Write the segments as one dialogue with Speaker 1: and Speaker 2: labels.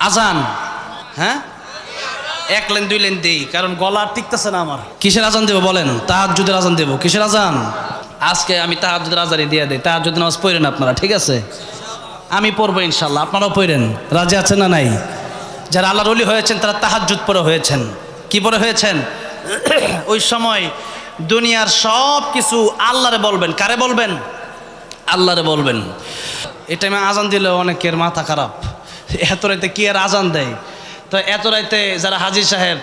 Speaker 1: আজান। হ্যাঁ? এক লেন দুই লেন দেই কারণ গলা আর টিকতেছে না আমার। কিসের আজান দেবো বলেন? তাহাজ্জুদের আজান দেবো। কিসের আজান? আজকে আমি তাহাজ্জুদের আজানই দিয়ে দেই। তাহাজ্জুদ নামাজ পড়েন আপনারা ঠিক আছে? আমি পড়ব ইনশাল্লাহ আপনারাও পড়েন। রাজি আছেন না নাই? যারা আল্লাহর অলি হয়েছেন তারা তাহাজ্জুদ পরে হয়েছেন। কি পরে হয়েছেন? ওই সময় দুনিয়ার সব কিছু আল্লাহরে বলবেন। কারে বলবেন? আল্লাহরে বলবেন। এটা আমি আজান দিলেও অনেকের মাথা খারাপ। এত রাইতে কি আর আজান দেয়? তো এত রাইতে যারা হাজির সাহেব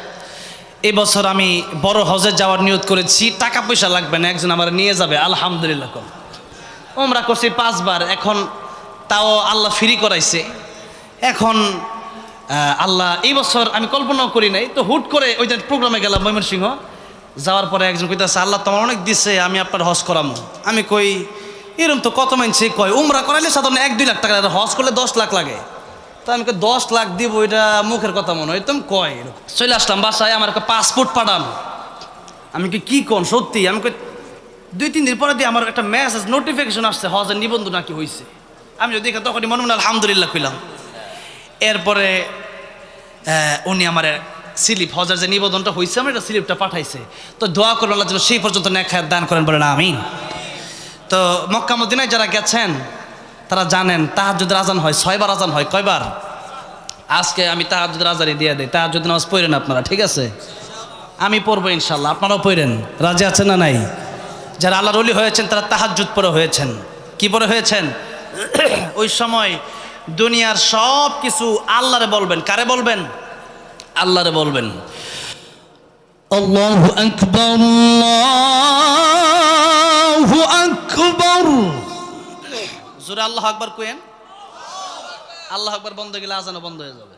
Speaker 1: এই বছর আমি বড় হজে যাওয়ার নিয়ত করেছি, টাকা পয়সা লাগবে না, একজন আমার নিয়ে যাবে, আলহামদুলিল্লাহ কম। ওমরা করছি পাঁচবার, এখন তাও আল্লাহ ফ্রি করাইছে। এখন আল্লাহ, এই বছর আমি কল্পনাও করি নাই, তো হুট করে ওই প্রোগ্রামে গেলাম ময়মনসিংহ, যাওয়ার পরে একজন কইতেছে, আল্লাহ তোমার অনেক দিছে, আমি আপনার হজ করামো। আমি কই, এরম তো কত মানছে কয়, উমরা করাইলে সাধারণ এক দুই লাখ টাকা হজ করলে দশ লাখ লাগে। তো আমি দশ লাখ দিব, এটা মুখের কথা মনে হয়। তুমি কয়। চলে আসলাম বাসায়, আমার পাসপোর্ট পাঠান। আমি কি কি কোন? সত্যি? আমি দুই, তিন দিন পরে দিয়ে আমার একটা মেসেজ নোটিফিকেশন আসছে হজের নিবন্ধন নাকি হয়েছে আমি যদি দেখি তখনই মনে মনে আলহামদুলিল্লাহ কইলাম। এরপরে উনি আমার স্লিপ হজার যে নিবেদনটা হয়েছে আমার একটা স্লিপটা পাঠাইছে। তো দোয়া করবেন আল্লাহ সেই পর্যন্ত নেখায় দান করেন, বলেন আমি তো মক্কা মদিনায় যারা গেছেন তারা জানেন তাহাজুদের আজান হয়, ছয়বার আজান হয়, কয়বার? আজকে আমি তাহাজুদের আজারি দিয়ে দিই তাহাজুদ নামাজ পড়েন আপনারা, ঠিক আছে? আমি পড়ব ইনশাল্লাহ আপনারাও পড়েন, রাজি আছেন না নাই? যারা আল্লাহর অলি হয়েছেন, তারা তাহাজুদ পরে হয়েছেন। কি পরে হয়েছেন? ওই সময় দুনিয়ার সব কিছু আল্লাহরে বলবেন, কারে বলবেন? আল্লাহরে বলবেন।
Speaker 2: আল্লাহ আকবর, আল্লাহু আকবার।
Speaker 1: জোরে আল্লাহ আকবার কোয়েন আল্লাহ আকবার বন্ধ গেলে আজানও বন্ধ হয়ে যাবে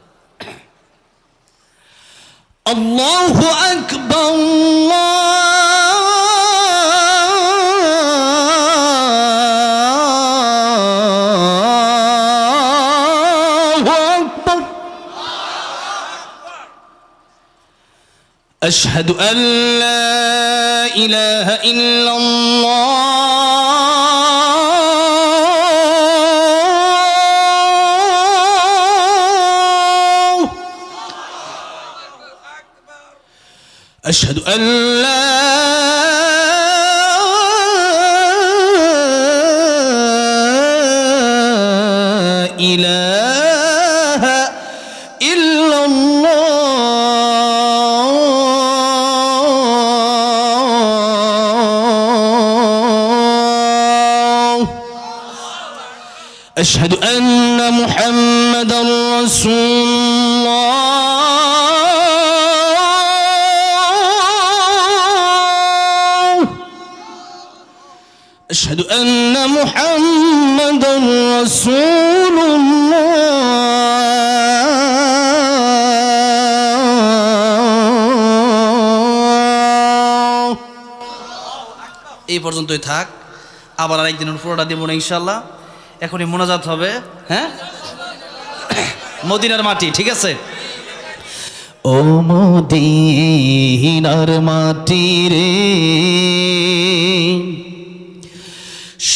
Speaker 2: الله أكبر الله أكبر أشهد أن لا إله إلا الله أشهد أن لا إله إلا الله. أشهد أن محمدا رسول أشهد أن محمدا رسول الله
Speaker 1: এই পর্যন্তই থাক আবার আরেকদিন পুরোটা দেবো না ইনশাল্লাহ এখনই মোনাজাত হবে হ্যাঁ মদিনার মাটি ঠিক আছে
Speaker 2: ও মদিনার মাটি রে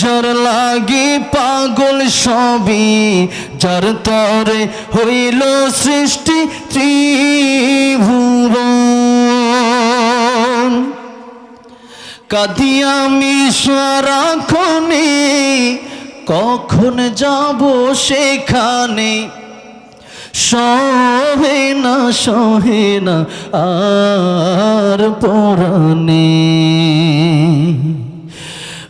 Speaker 2: যার লাগে পাগল সবই, যার তরে হইল সৃষ্টি ত্রিভুবন। কাঁদি আমি সারাক্ষণে কখন যাব সেখানে? সহে না সহে না, আর পরাণে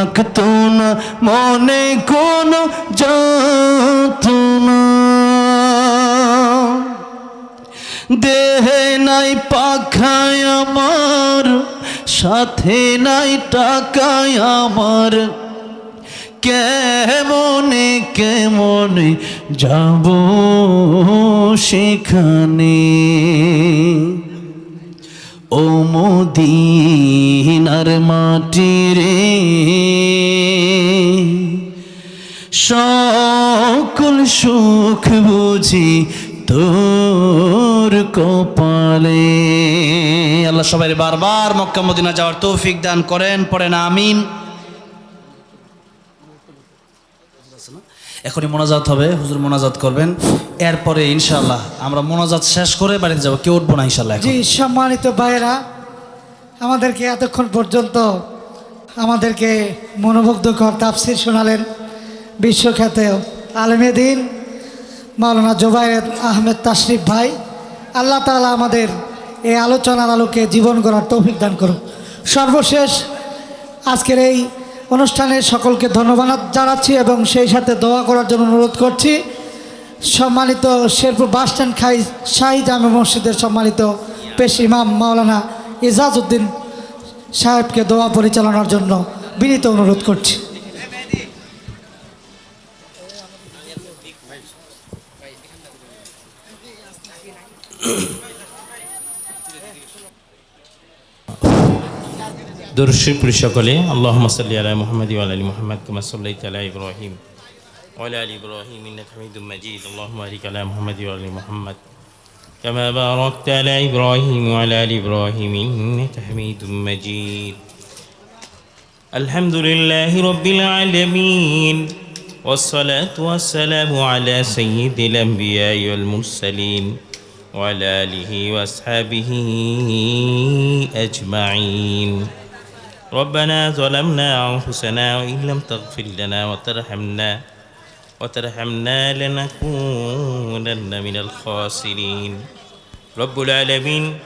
Speaker 2: থাকতো না মনে কোনো যাতনা। দেহে নাই পাখায় আমার, সাথে নাই টাকায় আমার। কেমনে কেমনে যাব সেখানে? ও মদিনার মাটি রে। সকল সুখ বুঝি তোর কপালে।
Speaker 1: আল্লাহ সবাই বারবার মক্কা মদিনা যাওয়ার তৌফিক দান করেন, পড়েন, আমিন। এখনই মোনাজাত হবে, হুজুর মোনাজাত করবেন। এরপরে ইনশাল্লাহ আমরা মোনাজাত শেষ করে বাড়িতে যাব, কেউ উঠবো না ইনশাল্লাহ
Speaker 3: সম্মানিত ভাইয়েরা আমাদেরকে এতক্ষণ পর্যন্ত আমাদেরকে মনোমুগ্ধকর তাফসির শোনালেন বিশ্বখ্যাত আলমেদিন মাওলানা জোবায়ের আহমেদ তাশরিফ ভাই। আল্লাহ তাআলা আমাদের এই আলোচনার আলোকে জীবন গড়ার তৌফিক দান করুন সর্বশেষ আজকের এই অনুষ্ঠানে সকলকে ধন্যবাদ জানাচ্ছি এবং সেই সাথে দোয়া করার জন্য অনুরোধ করছি। সম্মানিত শেরপুর বাসস্ট্যান্ড খাই শাহী জামে মসজিদের সম্মানিত পেশ ইমাম মাওলানা ইজাজ উদ্দিন সাহেবকে দোয়া পরিচালনার জন্য বিনীত অনুরোধ করছি।
Speaker 4: দর্শী পুরী সকলে। আল্লাহ সাল্লি আলা মুহাম্মদ আলী মুহাম্মদ কামা সাল্লাইতা আলা ইব্রাহিম। ওয়া আলা ইব্রাহিম ইন্নাকা হামিদুম মাজিদ। আল্লাহুম্মা বারিক আলা মুহাম্মদ আলী মুহাম্মদ। كما باركت على إبراهيم وعلى آل إبراهيم إنك حميد مجيد. الحمد لله رب العالمين والصلاة والسلام على سيد الأنبياء والمرسلين وعلى آله وأصحابه أجمعين. ربنا ظلمنا أنفسنا وإن لم تغفر لنا وترحمنا وترحمنا لنكونن من الخاسرين. رب العالمين.